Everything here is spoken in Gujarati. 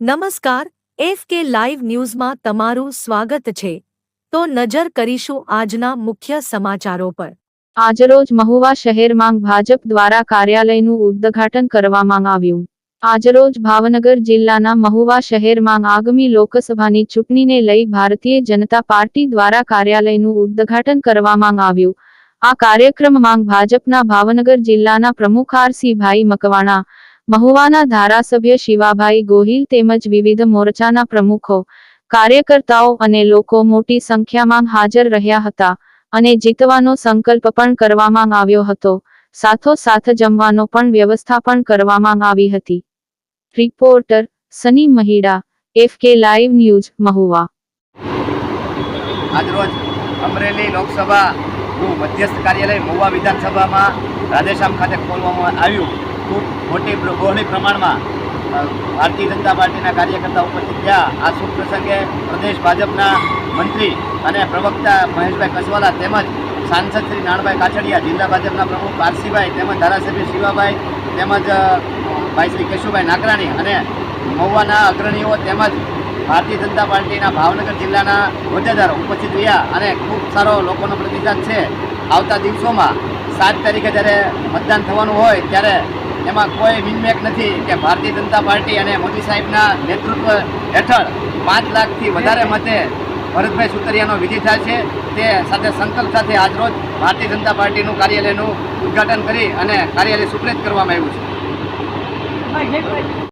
નમસ્કાર, એફ કે લાઈવ ન્યૂઝમાં તમારું સ્વાગત છે. તો નજર કરીશું આજના મુખ્ય સમાચારો પર. આજરોજ મહુવા શહેરમાં ભાજપ દ્વારા કાર્યાલયનું ઉદ્ઘાટન કરવામાં આવ્યું. આજરોજ ભાવનગર જિલ્લાના મહુવા શહેરમાં આગામી લોકસભાની ચૂંટણીને લઈ ભારતીય જનતા પાર્ટી દ્વારા કાર્યાલયનું ઉદ્ઘાટન કરવામાં આવ્યું. આ કાર્યક્રમમાં ભાજપના ભાવનગર જિલ્લાના પ્રમુખ આરસીભાઈ મકવાણા મહુવાના ધારાસભ્ય શિવાભાઈ ગોહિલ તેમજ વિવિધ મોરચાના પ્રમુખો, કાર્યકર્તાઓ અને લોકો મોટી સંખ્યામાં હાજર રહ્યા હતા અને જીતવાનો સંકલ્પ પણ કરવામાં આવ્યો હતો. સાથોસાથ જમવાનો પણ વ્યવસ્થા પણ કરવામાં આવી હતી. Reporter Sunny Mahida, F K live news, Mahuva. આજરોજ અમરેલી લોકસભાનું મધ્યસ્થ કાર્યાલય મહુવા વિધાનસભામાં રાધેશ્યામ ખાતે ખોલવામાં આવ્યું. ખૂબ મોટી બહોળી પ્રમાણમાં ભારતીય જનતા પાર્ટીના કાર્યકર્તા ઉપસ્થિત થયા. આ શુભ પ્રસંગે પ્રદેશ ભાજપના મંત્રી અને પ્રવક્તા મહેશભાઈ કસવાલા તેમજ સાંસદ શ્રી નાણભાઈ કાછડિયા, જિલ્લા ભાજપના પ્રમુખ પારસીભાઈ તેમજ ધારાસભ્ય શિવાભાઈ તેમજ ભાઈ શ્રી કેશુભાઈ નાકરાણી અને મહુવાના અગ્રણીઓ તેમજ ભારતીય જનતા પાર્ટીના ભાવનગર જિલ્લાના હોદ્દેદારો ઉપસ્થિત રહ્યા અને ખૂબ સારો લોકોનો પ્રતિસાદ છે. આવતા દિવસોમાં સાત તારીખે જ્યારે મતદાન થવાનું હોય ત્યારે એમાં કોઈ વિનમેક નથી કે ભારતીય જનતા પાર્ટી અને મોદી સાહેબના નેતૃત્વ હેઠળ પાંચ લાખથી વધારે મતે ભરતભાઈ સુતરિયાનો વિજય થાય છે. તે સાથે સંકલ્પ સાથે આજરોજ ભારતીય જનતા પાર્ટીનું કાર્યાલયનું ઉદ્ઘાટન કરી અને કાર્યાલય સુપ્રેત કરવામાં આવ્યું છે.